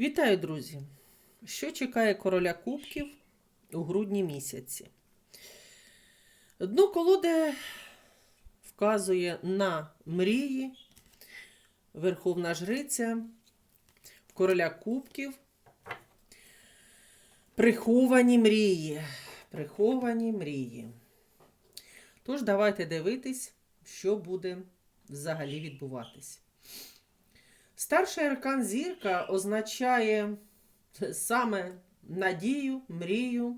Вітаю, друзі! Що чекає короля кубків у грудні місяці? Дно колоди вказує на мрії, Верховна Жриця, короля кубків. Приховані мрії. Приховані мрії. Тож, давайте дивитись, що буде взагалі відбуватись. Старший аркан зірка означає саме надію, мрію.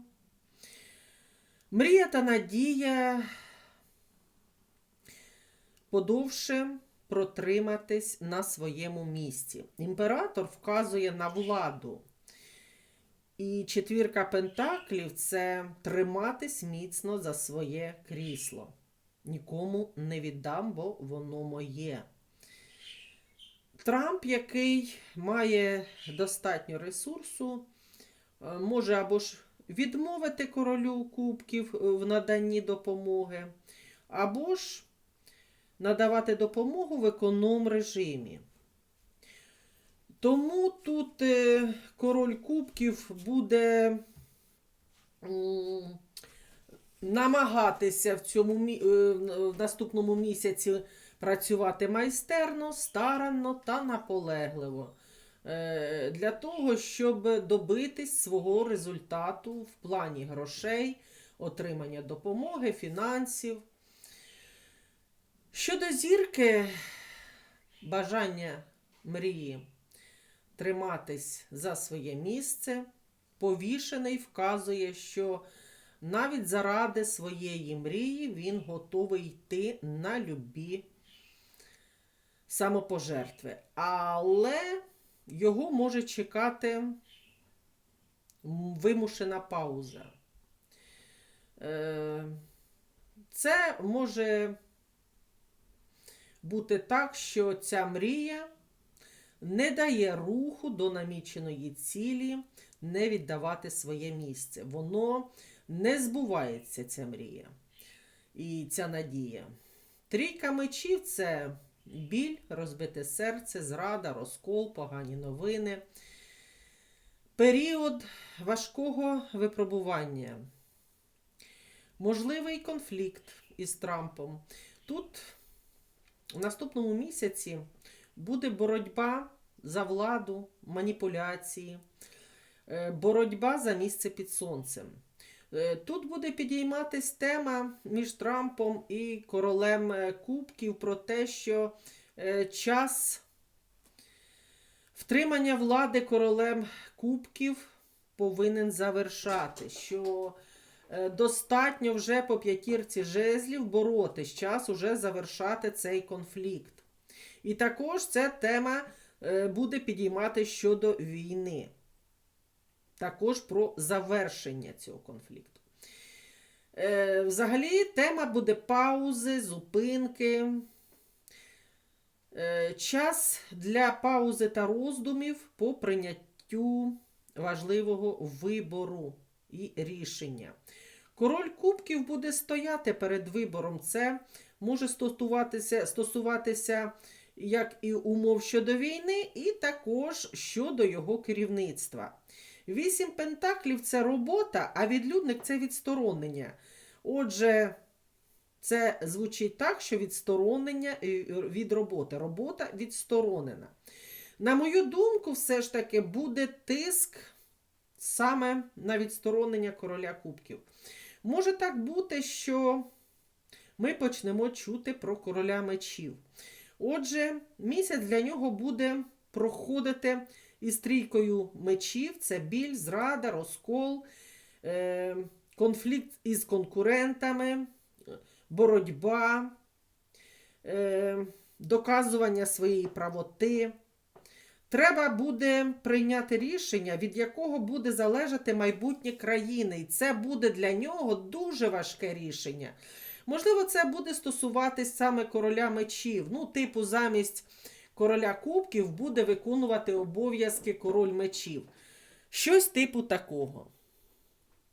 Мрія та надія подовше протриматись на своєму місці. Імператор вказує на владу. І четвірка пентаклів це триматись міцно за своє крісло. Нікому не віддам, бо воно моє. Трамп, який має достатньо ресурсу, е, може або ж відмовити королю кубків е, в наданні допомоги, або ж надавати допомогу в економ режимі. Тому тут е, король кубків буде намагатися в цьому в наступному місяці працювати майстерно, старанно та наполегливо. Е, Для того, щоб добитись свого результату в плані грошей, отримання допомоги, фінансів. Щодо зірки, бажання мрії триматись за своє місце, повішений вказує, що навіть заради своєї мрії він готовий йти на любі самопожертви. Але його може чекати вимушена пауза. Е, Це може бути так, що ця мрія не дає руху до наміченої цілі, не віддавати своє місце. Воно не збувається, ця мрія і ця надія. Трійка мечів це біль, розбите серце, зрада, розкол, погані новини. Період важкого випробування. Можливий конфлікт із Трампом. Тут в наступному місяці буде боротьба за владу, маніпуляції, е, боротьба за місце під сонцем. Е, Тут буде підійматись тема між Трампом і королем е, Кубків про те, що е, час втримання влади королем Кубків повинен завершати. Що достатньо вже по п'ятірці жезлів боротись, час уже завершати цей конфлікт. І також ця тема буде підіймати щодо війни. Також про завершення цього конфлікту. Е, Взагалі, тема буде паузи, зупинки. Е, Час для паузи та роздумів по прийняттю важливого вибору і рішення. Король Кубків буде стояти перед вибором. Це може стосуватися, стосуватися як і умов щодо війни, і також щодо його керівництва. Вісім пентаклів це робота, а відлюдник це відсторонення. Отже, це звучить так, що відсторонення е, від роботи. Робота відсторонена. На мою думку, все ж таки буде тиск саме на відсторонення короля кубків. Може так бути, що ми почнемо чути про короля мечів. Отже, місяць для нього буде проходити із трійкою мечів: це біль, зрада, розкол, е, конфлікт із конкурентами, боротьба, е, доказування своєї правоти. Треба буде прийняти рішення, від якого буде залежати майбутнє країни. І це буде для нього дуже важке рішення. Можливо, це буде стосуватись саме короля мечів. Ну, типу, замість короля кубків буде виконувати обов'язки король мечів. Щось типу такого.